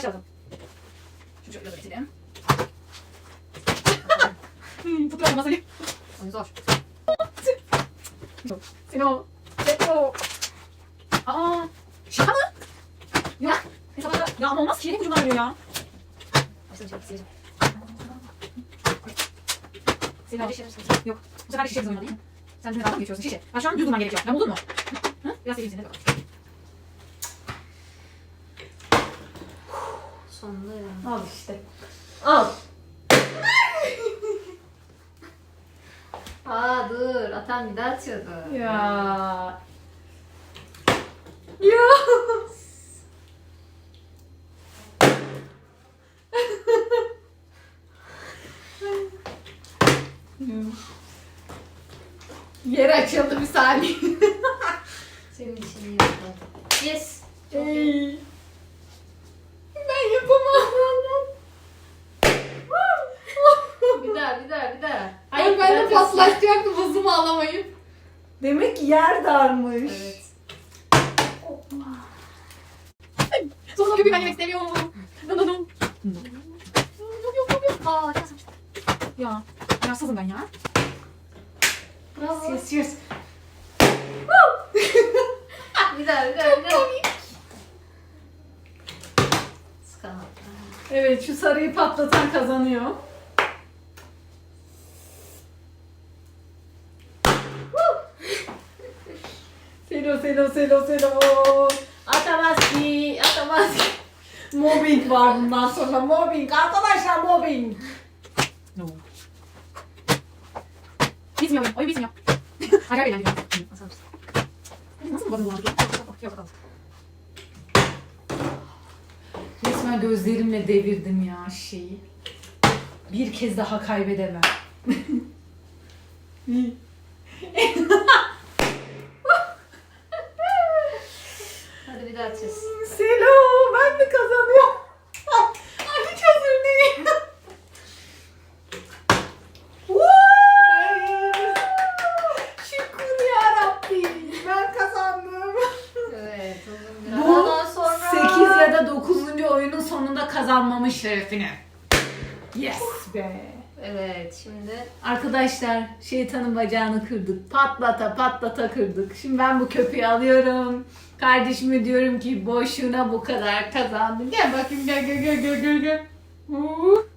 Başlayalım. Şunu şöyle üretelim. Hmm, Tutuyorum masayı. Ay zor. Seno. Seno. Aa. Şaka mı? Ya. Hesapta. Ya ama olmaz ki. Yeni ucundan veriyor ya. Şöyle sileceğim. Şişirirsin. Yok. Bu sefer de şişe değil. Sen düz mı geçiyorsun şişe? Ben şu an düz durman gerekiyor. Ben buldun mu? Hı? Biraz seveyim seni. Bakalım. Sonunda ya. Al işte. Al. Aa dur. Atan bir daha atıyordu. Ya. Ya. Yer açıldı bir saniye. Senin işini yapalım. Yes. Çok iyi. Ey. Ben yapamam. Bir daha bir daha bir daha. Paslatacaktım hızımı alamayıp. Demek ki yer darmış. Evet. Sonra köpüğü ben yemek istemiyorum. Dın dın dın. Yok yok yok yok. Aa çok saçma. Ya. Rahatsızım ben ya. Bravo. Yes yes. Bir daha bir daha bir daha. Sıkalım. Evet şu sarıyı patlatan kazanıyor. Selo selo selo selo. Atamaz ki, atamaz ki. Mobbing var bundan sonra mobbing. Arkadaşlar mobbing. No. Bitmiyor oyun bitmiyor. Acayip eğlenceli. Nasıl mı bakın Yok bakalım. Resmen gözlerimle devirdim ya şeyi. Bir kez daha kaybedemem. Atacağız. Selo ben mi kazanıyorum? Ay hiç hazır değilim. Şükür ben kazandım. Evet uzun bir Bu aradan sonra. 8 ya da 9. oyunun sonunda kazanmamın şerefine. Yes be. Evet şimdi Arkadaşlar şeytanın bacağını kırdık. Patlata patlata kırdık. Şimdi ben bu köpeği alıyorum. Kardeşime diyorum ki boşuna bu kadar kazandın. Gel bakayım gel gel gel gel gel. gel. Huu.